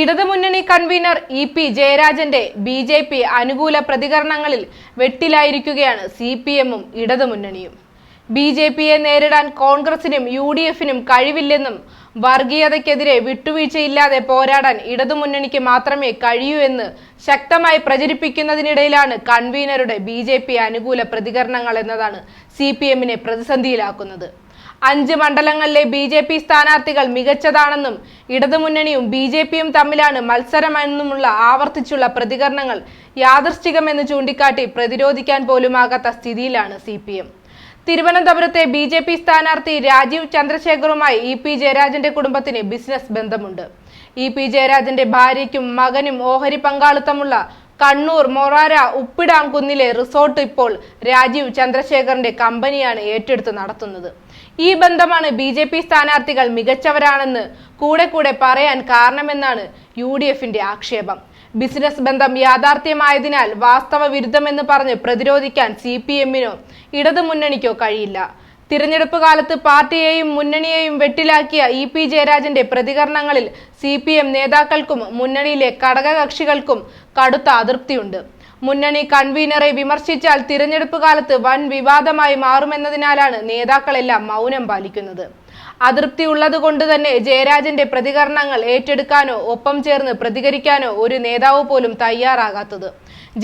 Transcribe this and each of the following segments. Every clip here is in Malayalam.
ഇടതുമുന്നണി കൺവീനർ ഇ പി ജയരാജന്റെ ബി ജെ പി അനുകൂല പ്രതികരണങ്ങളിൽ വെട്ടിലായിരിക്കുകയാണ് സി പി എമ്മും ഇടതുമുന്നണിയും. ബി ജെ പിയെ നേരിടാൻ കോൺഗ്രസിനും യു ഡി എഫിനും കഴിവില്ലെന്നും വർഗീയതയ്ക്കെതിരെ വിട്ടുവീഴ്ചയില്ലാതെ പോരാടാൻ ഇടതുമുന്നണിക്ക് മാത്രമേ കഴിയൂ എന്ന് ശക്തമായി പ്രചരിപ്പിക്കുന്നതിനിടയിലാണ് കൺവീനറുടെ ബി ജെ പി അനുകൂല പ്രതികരണങ്ങൾ എന്നതാണ് സി പി എമ്മിനെ പ്രതിസന്ധിയിലാക്കുന്നത്. അഞ്ച് മണ്ഡലങ്ങളിലെ ബി ജെ പി സ്ഥാനാർത്ഥികൾ മികച്ചതാണെന്നും ഇടതുമുന്നണിയും ബി ജെ പിയും തമ്മിലാണ് മത്സരമെന്നുമുള്ള ആവർത്തിച്ചുള്ള പ്രതികരണങ്ങൾ യാദൃശ്ചികമെന്ന് ചൂണ്ടിക്കാട്ടി പ്രതിരോധിക്കാൻ പോലുമാകാത്ത സ്ഥിതിയിലാണ് സി പി എം. തിരുവനന്തപുരത്തെ ബി ജെ പി സ്ഥാനാർത്ഥി രാജീവ് ചന്ദ്രശേഖറുമായി ഇ പി ജയരാജന്റെ കുടുംബത്തിന് ബിസിനസ് ബന്ധമുണ്ട്. ഇ പി ജയരാജന്റെ ഭാര്യയ്ക്കും മകനും ഓഹരി പങ്കാളിത്തമുള്ള കണ്ണൂർ മൊറാര ഉപ്പിടാംകുന്നിലെ റിസോർട്ട് ഇപ്പോൾ രാജീവ് ചന്ദ്രശേഖറിന്റെ കമ്പനിയാണ് ഏറ്റെടുത്ത് നടത്തുന്നത്. ഈ ബന്ധമാണ് ബി ജെ പി സ്ഥാനാർത്ഥികൾ മികച്ചവരാണെന്ന് കൂടെ കൂടെ പറയാൻ കാരണമെന്നാണ് യു ഡി എഫിന്റെ ആക്ഷേപം. ബിസിനസ് ബന്ധം യാഥാർത്ഥ്യമായതിനാൽ വാസ്തവ വിരുദ്ധമെന്ന് പറഞ്ഞ് പ്രതിരോധിക്കാൻ സി പി എമ്മിനോ ഇടതുമുന്നണിക്കോ കഴിയില്ല. തിരഞ്ഞെടുപ്പ് കാലത്ത് പാർട്ടിയെയും മുന്നണിയെയും വെട്ടിലാക്കിയ ഇ പി ജയരാജന്റെ പ്രതികരണങ്ങളിൽ സി പി എം നേതാക്കൾക്കും മുന്നണിയിലെ ഘടകകക്ഷികൾക്കും കടുത്ത അതൃപ്തിയുണ്ട്. മുന്നണി കൺവീനറെ വിമർശിച്ചാൽ തിരഞ്ഞെടുപ്പ് കാലത്ത് വൻ വിവാദമായി മാറുമെന്നതിനാലാണ് നേതാക്കളെല്ലാം മൗനം പാലിക്കുന്നത്. അതൃപ്തി ഉള്ളതുകൊണ്ട് തന്നെ ജയരാജന്റെ പ്രതികരണങ്ങൾ ഏറ്റെടുക്കാനോ ഒപ്പം ചേർന്ന് പ്രതികരിക്കാനോ ഒരു നേതാവ് പോലും തയ്യാറാകാത്തത്.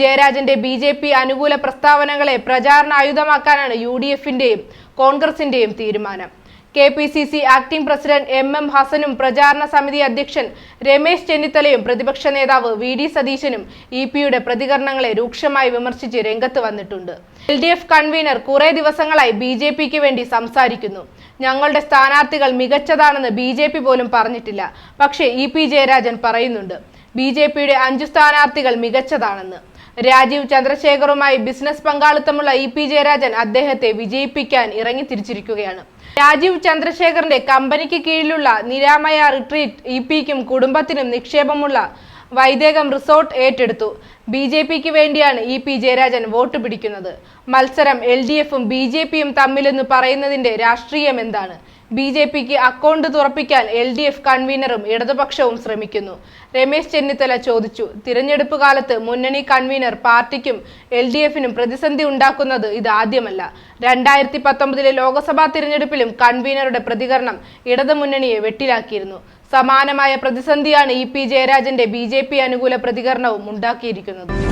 ജയരാജന്റെ ബി ജെ പി അനുകൂല പ്രസ്താവനകളെ പ്രചാരണ ആയുധമാക്കാനാണ് യു ഡി എഫിന്റെയും കോൺഗ്രസിന്റെയും തീരുമാനം. K P C C acting president M M ഹസനും പ്രചാരണ സമിതി അധ്യക്ഷൻ രമേശ് ചെന്നിത്തലയും പ്രതിപക്ഷ നേതാവ് വി ഡി സതീശനും ഇ പിയുടെ പ്രതികരണങ്ങളെ രൂക്ഷമായി വിമർശിച്ച് രംഗത്ത് വന്നിട്ടുണ്ട്. എൽ ഡി എഫ് കൺവീനർ കുറെ ദിവസങ്ങളായി ബി ജെ പിക്ക് വേണ്ടി സംസാരിക്കുന്നു. ഞങ്ങളുടെ സ്ഥാനാർത്ഥികൾ മികച്ചതാണെന്ന് ബി ജെ പി പോലും പറഞ്ഞിട്ടില്ല. പക്ഷേ ഇ പി ജയരാജൻ പറയുന്നുണ്ട് ബി ജെ പിയുടെ അഞ്ചു സ്ഥാനാർത്ഥികൾ മികച്ചതാണെന്ന്. രാജീവ് ചന്ദ്രശേഖറുമായി ബിസിനസ് പങ്കാളിത്തമുള്ള ഇ പി ജയരാജൻ അദ്ദേഹത്തെ വിജയിപ്പിക്കാൻ ഇറങ്ങി തിരിച്ചിരിക്കുകയാണ് രാജീവ് ചന്ദ്രശേഖറിന്റെ കമ്പനിക്ക് കീഴിലുള്ള നിരാമയ റിട്രീറ്റ് ഇ പിക്കും കുടുംബത്തിനും നിക്ഷേപമുള്ള വൈദേകം റിസോർട്ട് ഏറ്റെടുത്തു. ബി ജെ പിക്ക് വേണ്ടിയാണ് ഇ പി ജയരാജൻ വോട്ട് പിടിക്കുന്നത്. മത്സരം എൽ ഡി എഫും ബി ജെ പിയും തമ്മിലെന്ന് പറയുന്നതിന്റെ രാഷ്ട്രീയം എന്താണ്? ബി ജെ പിക്ക് അക്കൗണ്ട് തുറപ്പിക്കാൻ എൽ ഡി എഫ് കൺവീനറും ഇടതുപക്ഷവും ശ്രമിക്കുന്നു. രമേശ് ചെന്നിത്തല ചോദിച്ചു തിരഞ്ഞെടുപ്പ് കാലത്ത് മുന്നണി കൺവീനർ പാർട്ടിക്കും എൽ ഡി എഫിനും പ്രതിസന്ധി ഉണ്ടാക്കുന്നത് ഇതാദ്യമല്ല രണ്ടായിരത്തി പത്തൊമ്പതിലെ ലോക്സഭാ തിരഞ്ഞെടുപ്പിലും കൺവീനറുടെ പ്രതികരണം ഇടതുമുന്നണിയെ വെട്ടിലാക്കിയിരുന്നു. സമാനമായ പ്രതിസന്ധിയാണ് ഇ പി ജയരാജന്റെ ബി ജെ പി അനുകൂല പ്രതികരണവും ഉണ്ടാക്കിയിരിക്കുന്നത്. Дякую.